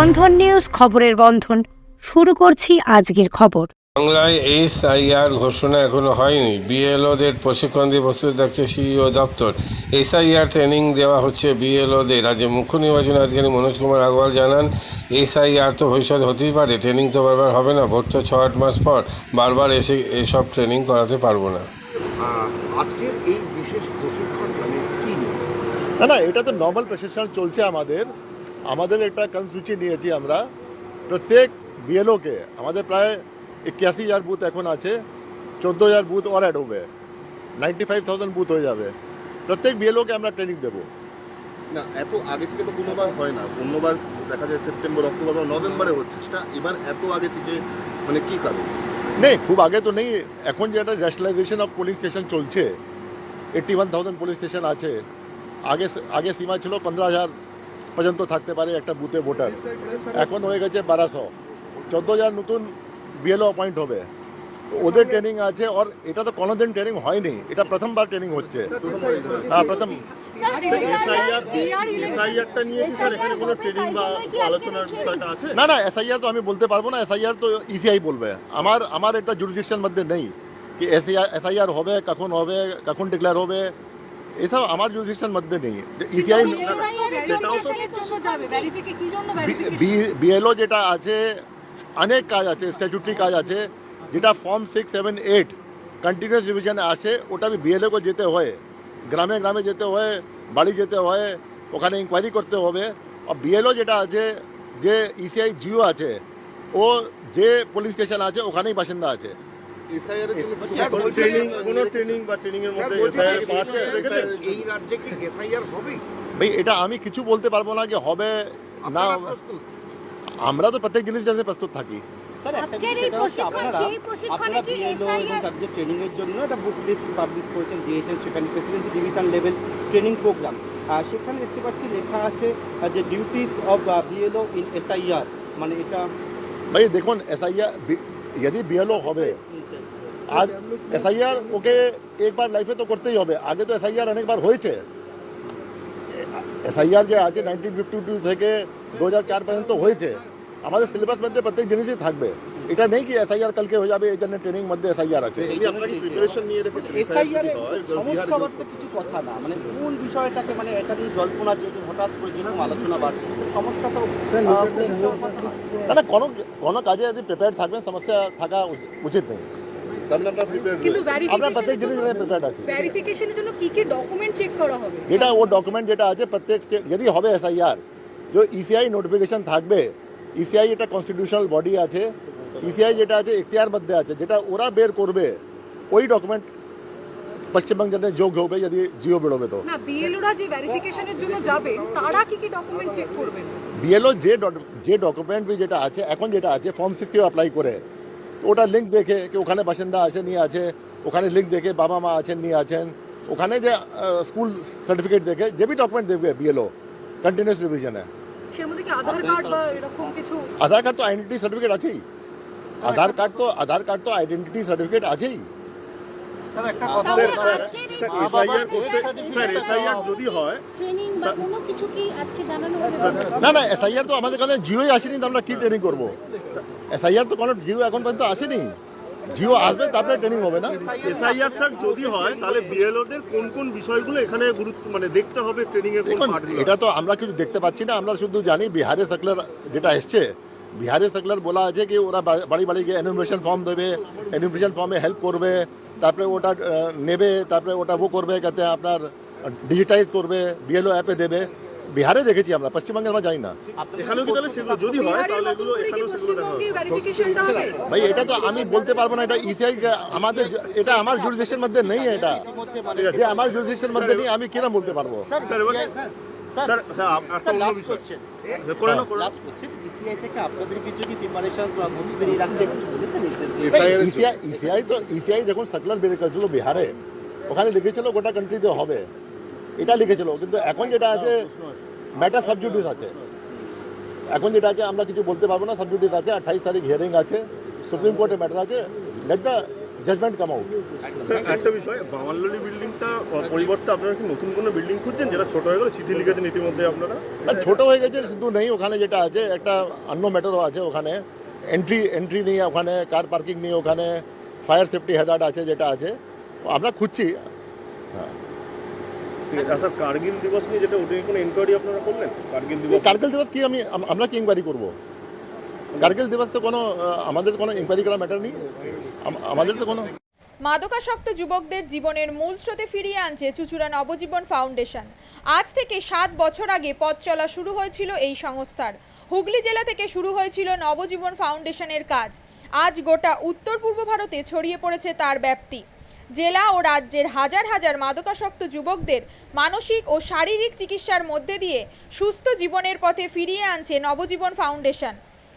বন্ধন news খবরের বন্ধন। শুরু করছি আজকের খবর। বাংলায় এস আইআর ঘোষণা এখনও হয়নি। বিএলওদের প্রশিক্ষণ দিয়ে প্রস্তুত রাখছে সিইও দপ্তর। এসআইআর ট্রেনিং দেওয়া হচ্ছে বিএলওদের। রাজ্যের মুখ্য নির্বাচন আধিকারী মনোজ কুমার আগরওয়াল জানান এসআইআর তো ভবিষ্যৎ হতেই পারে। ট্রেনিং তো বারবার হবে না। ভোট তো ছ আট মাস পর বারবার এসে এসব ট্রেনিং করাতে পারব না। আজকের এই বিশেষ প্রশিক্ষণ মানে? না না এটা তো নর্মাল প্রশিক্ষণ চলছে আমাদের। আমাদের একটা কর্মসূচি নিয়েছি আমরা। প্রত্যেক বিএলওকে আমাদের প্রায় একাশি হাজার বুথ এখন আছে চোদ্দ হাজার বুথ ওর অ্যাড হবে নাইনটি ফাইভ থাউজেন্ড বুথ হয়ে যাবে। প্রত্যেক বিএলওকে আমরা ট্রেনিং দেবো। না এত আগে থেকে তো কোনোবার হয় না। অন্যবার দেখা যায় সেপ্টেম্বর অক্টোবর বা নভেম্বরে হচ্ছে। সেটা এবার এত আগে থেকে মানে কি কারণ? নেই খুব আগে তো নেই। এখন যেটা ন্যাশনালাইজেশন অফ পুলিশ স্টেশন চলছে eighty one thousand police station আছে। আগে আগে সীমা ছিল পনেরো হাজার পর্যন্ত থাকতে পারে একটা বুথে ভোটার। এখন হয়ে গেছে বারোশো চোদ্দ হাজার নতুন বিএলও অ্যাপয়েন্ট হবে। ওদের ট্রেনিং আছে আর এটা তো কোনোদিন ট্রেনিং হয়নি। এটা প্রথমবার ট্রেনিং হচ্ছে। হ্যাঁ প্রথম। না না এসআইআর তো আমি বলতে পারব না। এসআইআর তো ইসিআই বলবে। আমার আমার এটা জুরিসডিকশন মধ্যে নেই। কি এসআইআর হবে কখন হবে কখন ডিক্লেয়ার হবে এসব আমার জুরিসডিকশন মধ্যে নেই। ইসিআই বিএলও যেটা আছে অনেক কাজ আছে স্ট্যাচুটারি কাজ আছে যেটা form six seven eight continuous রিভিশনে আছে ওটা বিএলও को যেতে হয় গ্রামে গ্রামে যেতে হয় বাড়ি যেতে হয় ওখানে ইনকোয়ারি করতে হবে। আর বিএলও যেটা আছে যে E ইসিআই জিও আছে ও যে পুলিশ স্টেশন আছে ওখানেই বাসিন্দা আছে। এসআইআর কোনো ট্রেনিং বা ট্রেনিং এর মধ্যে SIR পাস রেখেছেন? এই রাজ্যে কি এসআইআর হবে? ভাই এটা আমি কিছু বলতে পারব না যে হবে না আমরা তো প্রত্যেক জিনিস জানতে প্রস্তুত থাকি। ট্রেনিং এর জন্য একটা বুক লিস্ট পাবলিশ করেছেন দিয়েছেন সেখানে presidency division level training programme সেখানে দেখতে পাচ্ছি লেখা আছে যে duties of BLO in SIR মানে এটা ভাই দেখুন এসআইআর यदि বিএলও হবে আজ এসআইআর ওকে একবার লাইফে তো করতেই হবে আগে তো এসআইআর অনেকবার হয়েছে এসআইআর যে আছে নাইনটিন ফিফটি টু থেকে দু হাজার চার পর্যন্ত হয়েছে আমাদের সিলেবাস মধ্যে প্রত্যেক জিনিসই থাকবে এটা নেই কি এসআইআর কালকে হয়ে যাবে এই জন্য ট্রেনিং মধ্যে এসআইআর আছে। এসআইআর কিছু কথা না। মানে কোন বিষয়টাকে মানে এটা নিয়ে জল্পনা যেহেতু হঠাৎ করে যেরকম আলোচনা বাড়ছে সমস্যা তো না। কোনো কোনো কাজে যদি প্রিপেয়ার থাকবেন সমস্যা থাকা উচিত নেই। তার আপনারা প্রিপেয়ার কিন্তু আমরা প্রত্যেক জিনিস ভেরিফিকেশনের প্রিপেয়ার্ড আছি। ভেরিফিকেশনের জন্য কি কি ডকুমেন্ট চেক করা হবে? যেটা ও ডকুমেন্ট যেটা আছে প্রত্যেক যদি হবে এসআইআর যে ইসিআই নোটিফিকেশন থাকবে ইসিআই এটা কনস্টিটিউশনাল বডি আছে ইসিআই যেটা আছে এখতিয়ার মধ্যে আছে যেটা ওরা বের করবে ওই ডকুমেন্ট পশ্চিমবঙ্গ জন্য যোগ হবে যদি জিও বেরোবে তো। না বিএলওরা যে ভেরিফিকেশনের জন্য যাবে তারা কি কি ডকুমেন্ট চেক করবেন বিএলও যে যে ডকুমেন্ট যেটা আছে এখন যেটা আছে ফর্ম সিক্সটিও অ্যাপ্লাই করে। তো ওটা লিঙ্ক দেখে কি ওখানে বাসিন্দা আছে নিয়ে আছে ওখানে লিঙ্ক দেখে বাবা মা আছেন নিয়ে আছেন ওখানে যে স্কুল সার্টিফিকেট দেখে যে বি ডকুমেন্ট দেখবে বিএলও কন্টিনিউস রিভিশনে আধার কার্ড তো আইডেন্টি সার্টিফিকেট আছেই। আধার কার্ড তো আধার কার্ড তো আইডেন্টি সার্টিফিকেট আছেই। স্যার করতে যদি হয় না না এসআইআর তো আমাদের কাছে জিওই আসেনি তো আমরা কি ট্রেনিং করব? এসআইআর তো কোনো জিও এখন পর্যন্ত আসেনি। জিও আসবে তারপরে ট্রেনিং হবে না। এসআইআর স্যার যদি হয় তাহলে বিএলওদের কোন কোন বিষয়গুলো এখানে গুরুত্ব মানে দেখতে হবে ট্রেনিং এর কোন এটা তো আমরা কিছু দেখতে পাচ্ছি না আমরা শুধু জানি বিহারে সার্কুলার যেটা এসছে বিহারে সার্কুলার বলা আছে কি ওরা বাড়ি বাড়ি গিয়ে এনুমিনেশন ফর্ম দেবে এনুমিনেশন ফর্মে হেল্প করবে তারপরে ওটা নেবে তারপরে ওটা ও করবে যাতে আপনার ডিজিটাইজ করবে বিএলও অ্যাপে দেবে। বিহারে দেখেছি আমরা পশ্চিমবঙ্গে আমরা জানি না। হয় ভাই এটা তো আমি বলতে পারব না এটা ইসিআই আমাদের এটা আমার জুরিসডিকশন মধ্যে নেই এটা। যে আমার জুরিসডিকশন মধ্যে নেই আমি কিরম বলতে পারব? স্যার স্যার স্যার থেকে আপনাদের কিছু কি প্রিপারেশন রাখতে বলেছেন ইসিআই ইসিআই তো ইসিআই যখন সার্কুলার বের করেছিল বিহারে। ওখানে লিখেছিল গোটা কান্ট্রিতে হবে। এটা লিখেছিল কিন্তু এখন যেটা আছে ম্যাটার সাবজুডিস আছে। এখন যেটা আছে। আমরা কিছু বলতে পারব না সাবজুডিস আছে আঠাইশ তারিখ হিয়ারিং আছে সুপ্রিম কোর্টে ম্যাটার আছে। Let the judgement come out sir একটা বিষয় বামাল্লালি বিল্ডিংটা পরিবর্তে আপনারা কি নতুন কোনো বিল্ডিং খুঁজছেন যেটা ছোট হয়ে গেল? চিঠি লিখেছেন ইতিমধ্যে আপনারা? ছোট হয়ে গেছে শুধু নেই ওখানে যেটা আছে একটা অন্য ম্যাটারও আছে ওখানে। এন্ট্রি এন্ট্রি নেই ওখানে কার পার্কিং নিয়ে ওখানে ফায়ার সেফটি হ্যাজার্ড আছে যেটা আছে। আমরা খুঁজছি। হ্যাঁ। স্যার কার্গিল দিবস নিয়ে যেটা ওটা কোনো ইনকোয়ারি আপনারা করলেন? কার্গিল দিবস কার্গিল দিবস কি আমি আমরা কি ইনকোয়ারি করব? কার্গিল দিবস তো কোনো আমাদের কোনো ইনকোয়ারি করা ম্যাটার নেই। আমাদের তো কোনো মাদকাসক্ত যুবকদের জীবনের মূল স্রোতে ফিরিয়ে আনছে চুচুড়া নবজীবন ফাউন্ডেশন। আজ থেকে সাত বছর আগে পথ চলা শুরু হয়েছিল এই সংস্থার। হুগলি জেলা থেকে শুরু হয়েছিল নবজীবন ফাউন্ডেশনের কাজ। আজ গোটা উত্তর পূর্ব ভারতে ছড়িয়ে পড়েছে তার ব্যাপ্তি। জেলা ও রাজ্যের হাজার হাজার মাদকাসক্ত যুবকদের মানসিক ও শারীরিক চিকিৎসার মধ্যে দিয়ে সুস্থ জীবনের পথে ফিরিয়ে আনছে নবজীবন ফাউন্ডেশন।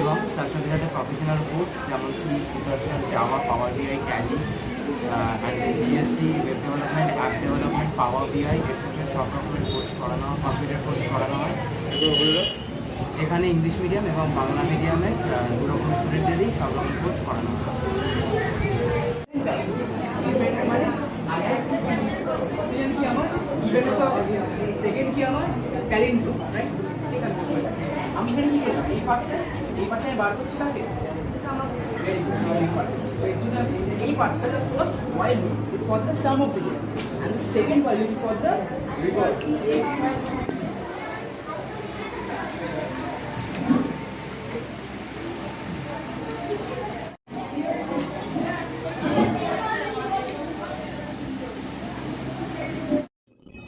এবং তার সাথে সাথে প্রফেশনাল কোর্স যেমন C C Java power BI and GST web development app development power BI etcetera সব রকমের কোর্স করানো হয় কম্পিউটার কোর্স করানো হয়। এখানে ইংলিশ মিডিয়াম এবং বাংলা মিডিয়ামে দু রকম স্টুডেন্টেরই সব রকম কোর্স করানো হয়। সেকেন্ড কি আমি এখানে কি এই পার্টটা এই পার্টটা বার করছি কাকে এই good, very good. তো এর জন্য আমি এই পার্টটা the first while loop is for the sum of